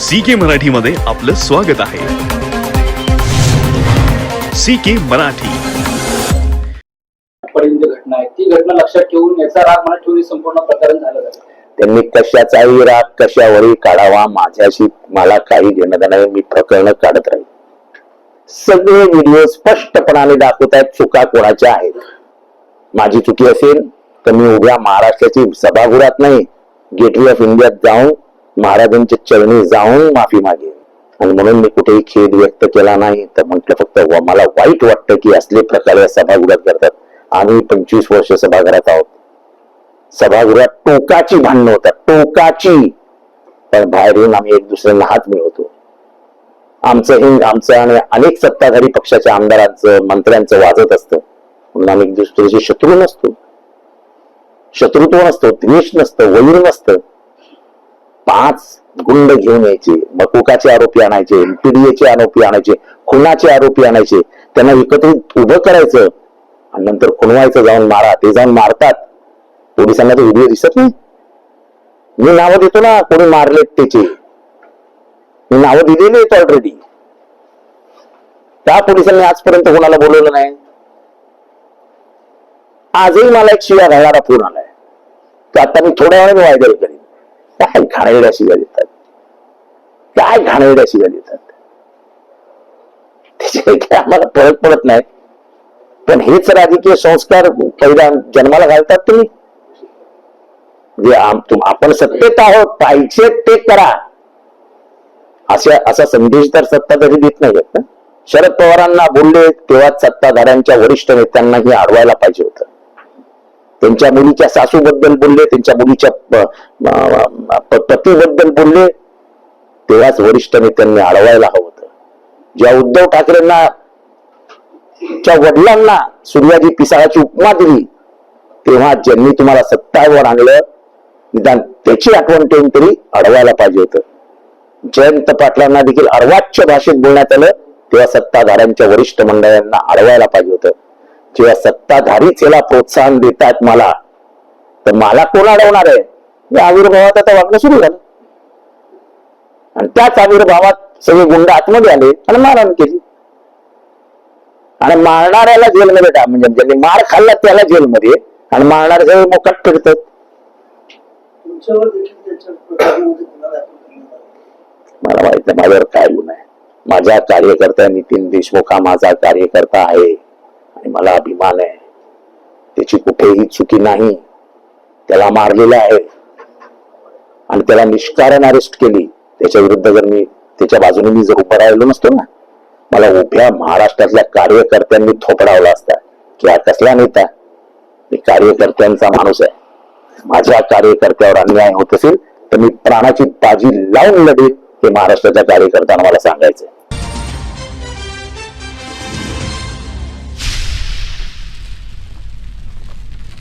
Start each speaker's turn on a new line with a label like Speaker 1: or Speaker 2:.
Speaker 1: C K Marathi मध्ये आपलं स्वागत आहे. C K Marathi.
Speaker 2: पर्यंत घटना आहे ती घटना लक्षात ठेवून याचा राग मनात ठेवून संपूर्ण प्रकरण झालं आहे.
Speaker 3: त्यांनी कशाचाही राग कशावरही काढावा माझ्याशी मला काही घेणं देणं नाही मी प्रकरण काढत राहील सगळे व्हिडिओ स्पष्टपणाने दाखवत आहेत चुका कोणाच्या आहेत. माझी चुकी असेल तर मी उद्या महाराष्ट्राची सभागृहात नाही गेटवे ऑफ इंडियात जाऊन महाराजांच्या चरणी जाऊन माफी मागेन आणि म्हणून मी कुठेही खेद व्यक्त केला नाही. तर म्हटलं फक्त मला वाईट वाटतं की असले प्रकार सभागृहात करतात. आम्ही पंचवीस वर्ष सभागृहात आहोत. सभागृहात टोकाची भांडणं होतात टोकाची. पण बाहेर येऊन आम्ही एक दुसऱ्यांना हात मिळवतो. आमचं हे आमचं आणि अनेक सत्ताधारी पक्षाच्या आमदारांचं मंत्र्यांचं वाजत असतं. म्हणून आम्ही दुसऱ्याचे शत्रू नसतो. शत्रुत्व नसतो द्वेष नसतं वैर नसतं. पाच गुंड घेऊन यायचे. मकुकाचे आरोपी आणायचे एमपीडीएचे आरोपी आणायचे खुनाचे आरोपी आणायचे. त्यांना एकत्रित उभं करायचं आणि नंतर खुणवायचं जाऊन मारा. ते जाऊन मारतात. पोलिसांना ते व्हिडिओ दिसत नाही. मी नावं देतो ना कोणी मारलेत त्याचे. मी नावं दिलेली आहेत ऑलरेडी त्या पोलिसांनी आजपर्यंत कोणाला बोलवलं नाही. आजही मला एक शिव्या घालणारा फोन आलाय. तर आता मी थोड्या वेळाने वायदल केला काय घाणेरड्या शिव्या देतात? काय घाणेरड्या शिव्या देतात? त्याच्या आम्हाला फरक पडत नाही. पण हेच राजकीय संस्कार पहिला जन्माला घालतात तुम्ही. जे आपण सत्तेत आहोत पाहिजे ते करा. अशा असा संदेश तर सत्ताधारी देत नाही ना. शरद पवारांना बोलले तेव्हा सत्ताधाऱ्यांच्या वरिष्ठ नेत्यांनाही अडवायला पाहिजे होतं. त्यांच्या मुलीच्या सासूबद्दल बोलले त्यांच्या मुलीच्या प- पतीबद्दल बोलले तेव्हाच वरिष्ठ नेत्यांनी अडवायला हवं होतं. ज्या उद्धव ठाकरेंना च्या वडिलांना सूर्याजी पिसाळाची उपमा दिली तेव्हा ज्यांनी तुम्हाला सत्तावर आणलं निदान त्याची आठवण ठेवून तरी अडवायला पाहिजे होतं. जयंत पाटलांना देखील अर्वाच्य भाषेत बोलण्यात आलं तेव्हा सत्ताधाऱ्यांच्या वरिष्ठ मंडळांना अडवायला पाहिजे होतं. जेव्हा सत्ताधारीच याला प्रोत्साहन देतात मला तर मला कोण अडवणार आहे? या आविर्भावात आता वागणं सुरू झालं. आणि त्याच आविर्भावात सगळे गुंड आतमध्ये आले आणि मारहाण केली. आणि मारणाऱ्याला जेलमध्ये का म्हणजे ज्यांनी मार खाल्ला त्याला जेलमध्ये आणि मारणार सगळे मोकाट फिरतात. मला माहीत नाही माझ्यावर काय गुन्हा आहे. माझा कार्यकर्ता नितीन देशमुख हा माझा कार्यकर्ता आहे. आणि मला अभिमान आहे. त्याची कुठेही चुकी नाही. त्याला मारलेलं आहे. आणि त्याला निष्कारण अरेस्ट केली. त्याच्या विरुद्ध जर मी त्याच्या बाजूने मी जर उभं राहिलो नसतो ना मला उभ्या महाराष्ट्रातल्या कार्यकर्त्यांनी थोपडावला असता. की हा कसला नेता? मी कार्यकर्त्यांचा माणूस आहे. माझ्या कार्यकर्त्यावर अन्याय होत असेल तर मी प्राणाची बाजी लावून लढेल हे महाराष्ट्राच्या कार्यकर्त्यांना मला सांगायचं